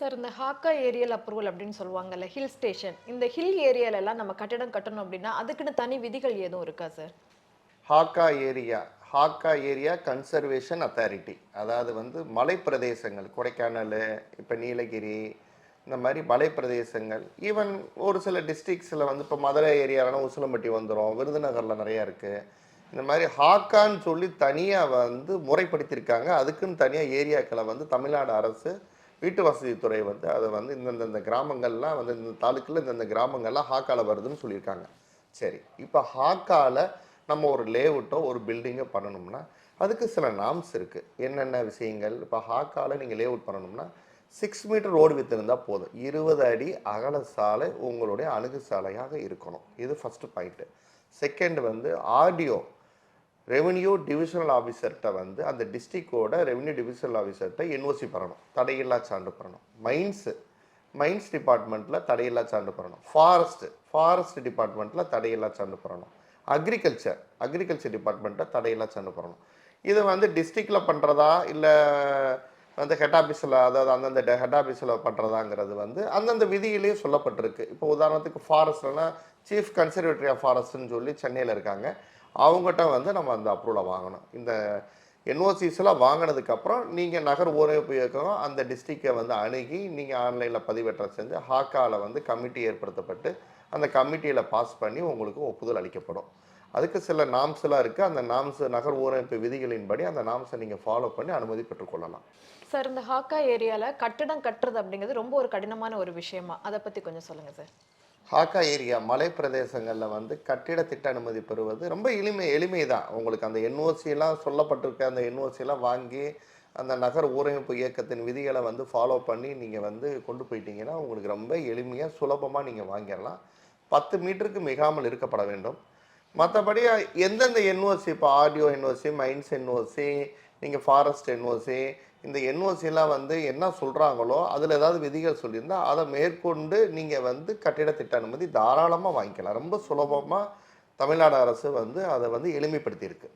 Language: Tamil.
சார் இந்த ஹாக்கா ஏரியல் அப்ரூவல் அப்படின்னு சொல்லுவாங்கல்ல ஹில் ஸ்டேஷன் இந்த ஹில் ஏரியால எல்லாம் நம்ம கட்டடம் கட்டணும் அப்படின்னா அதுக்குன்னு தனி விதிகள் எதுவும் இருக்கா sir? HACA area HACA area conservation authority அதாவது வந்து மலை பிரதேசங்கள் கொடைக்கானல் இப்போ நீலகிரி இந்த மாதிரி மலை பிரதேசங்கள் ஈவன் ஒரு சில டிஸ்ட்ரிக்ஸில் வந்து இப்போ மதுரை ஏரியாலாம் உசிலம்பட்டி வந்துடும் விருதுநகரில் நிறையா இருக்குது இந்த மாதிரி ஹாக்கான்னு சொல்லி தனியாக வந்து முறைப்படுத்தியிருக்காங்க அதுக்குன்னு தனியாக ஏரியாக்களை வந்து தமிழ்நாடு அரசு வீட்டு வசதித்துறை வந்து அதை வந்து இந்தந்த கிராமங்கள்லாம் வந்து இந்த தாலுக்கில் இந்தந்த கிராமங்கள்லாம் ஹாக்கால வருதுன்னு சொல்லியிருக்காங்க. சரி இப்போ ஹாக்கால நம்ம ஒரு லேஅவுட்டோ ஒரு பில்டிங்கோ பண்ணணும்னா அதுக்கு சில நாம்ஸ் இருக்குது என்னென்ன விஷயங்கள்? இப்போ ஹாக்கால நீங்கள் லேஅவுட் பண்ணணும்னா சிக்ஸ் மீட்டர் ரோடு வித்து இருந்தால் போதும். இருபது அடி அகல சாலை உங்களுடைய அணுகு சாலையாக இருக்கணும். இது ஃபஸ்ட்டு பாயிண்ட்டு செகண்ட் வந்து ஆடியோ ரெவென்யூ டிவிஷனல் ஆஃபீஸர்கிட்ட வந்து அந்த டிஸ்ட்ரிக்டோட ரெவென்யூ டிவிஷனல் ஆஃபீஸர்கிட்ட என்ஓசி பெறணும் தடையில்லா சான்று பெறணும் மைன்ஸு மைன்ஸ் டிபார்ட்மெண்ட்டில் தடையில்லா சான்று பெறணும் ஃபாரஸ்ட்டு ஃபாரஸ்ட் டிபார்ட்மெண்ட்டில் தடையில்லா சான்று பெறணும் அக்ரிகல்ச்சர் அக்ரிகல்ச்சர் டிபார்ட்மெண்ட்டில் தடையில்லா சான்று பெறணும் இது வந்து டிஸ்ட்ரிக்டில் பண்ணுறதா இல்லை வந்து ஹெட் ஆஃபீஸில் அதாவது அந்தந்த ஹெட் ஆஃபீஸில் பண்ணுறதாங்கிறது வந்து அந்தந்த விதியிலேயே சொல்லப்பட்டிருக்கு. இப்போ உதாரணத்துக்கு ஃபாரஸ்ட்லனா சீஃப் கன்சர்வேட்டரி ஆஃப் ஃபாரஸ்ட்னு சொல்லி சென்னையில் இருக்காங்க. அவங்ககிட்ட வந்து நம்ம அந்த அப்ரூவலை வாங்கணும். இந்த என்ஓசிஸ்லாம் வாங்கினதுக்கப்புறம் நீங்கள் நகர் ஊரமைப்பு இயக்கம் அந்த டிஸ்ட்ரிக்டை வந்து அணுகி நீங்கள் ஆன்லைனில் பதிவேற்றம் செஞ்சு ஹாக்காவில் வந்து கமிட்டி ஏற்படுத்தப்பட்டு அந்த கமிட்டியில் பாஸ் பண்ணி உங்களுக்கு ஒப்புதல் அளிக்கப்படும். அதுக்கு சில நாம்ஸ்லாம் இருக்குது அந்த நாம்ஸ் நகர் ஊரமைப்பு விதிகளின்படி அந்த நாம்ஸை நீங்கள் ஃபாலோ பண்ணி அனுமதி பெற்றுக்கொள்ளலாம் சார் இந்த ஹாக்கா ஏரியாவில் கட்டிடம் கட்டுறது அப்படிங்கிறது ரொம்ப ஒரு கடினமான ஒரு விஷயமா? அதை பற்றி கொஞ்சம் சொல்லுங்கள் சார் ஹாக்கா ஏரியா மலை பிரதேசங்களில் வந்து கட்டிட திட்ட அனுமதி பெறுவது ரொம்ப எளிமை எளிமை தான் உங்களுக்கு அந்த என்ஓசிலாம் சொல்லப்பட்டிருக்க அந்த என்ஓசிலாம் வாங்கி அந்த நகர் ஊரமைப்பு இயக்கத்தின் விதிகளை வந்து ஃபாலோ பண்ணி நீங்கள் வந்து கொண்டு போயிட்டீங்கன்னா உங்களுக்கு ரொம்ப எளிமையாக சுலபமாக நீங்கள் வாங்கிடலாம். பத்து மீட்டருக்கு மிகாமல் இருக்கப்பட வேண்டும். மற்றபடி எந்தெந்த என்ஓசி இப்போ ஆடியோ என்ஓசி மைன்ஸ் என்ஓசி நீங்கள் ஃபாரஸ்ட் என்ஓசி இந்த என்ஓசிலாம் வந்து என்ன சொல்கிறாங்களோ அதில் ஏதாவது விதிகள் சொல்லியிருந்தால் அதை மேற்கொண்டு நீங்கள் வந்து கட்டிட திட்ட அனுமதி தாராளமாக வாங்கிக்கலாம். ரொம்ப சுலபமாக தமிழ்நாடு அரசு வந்து அதை வந்து எளிமைப்படுத்தியிருக்கு.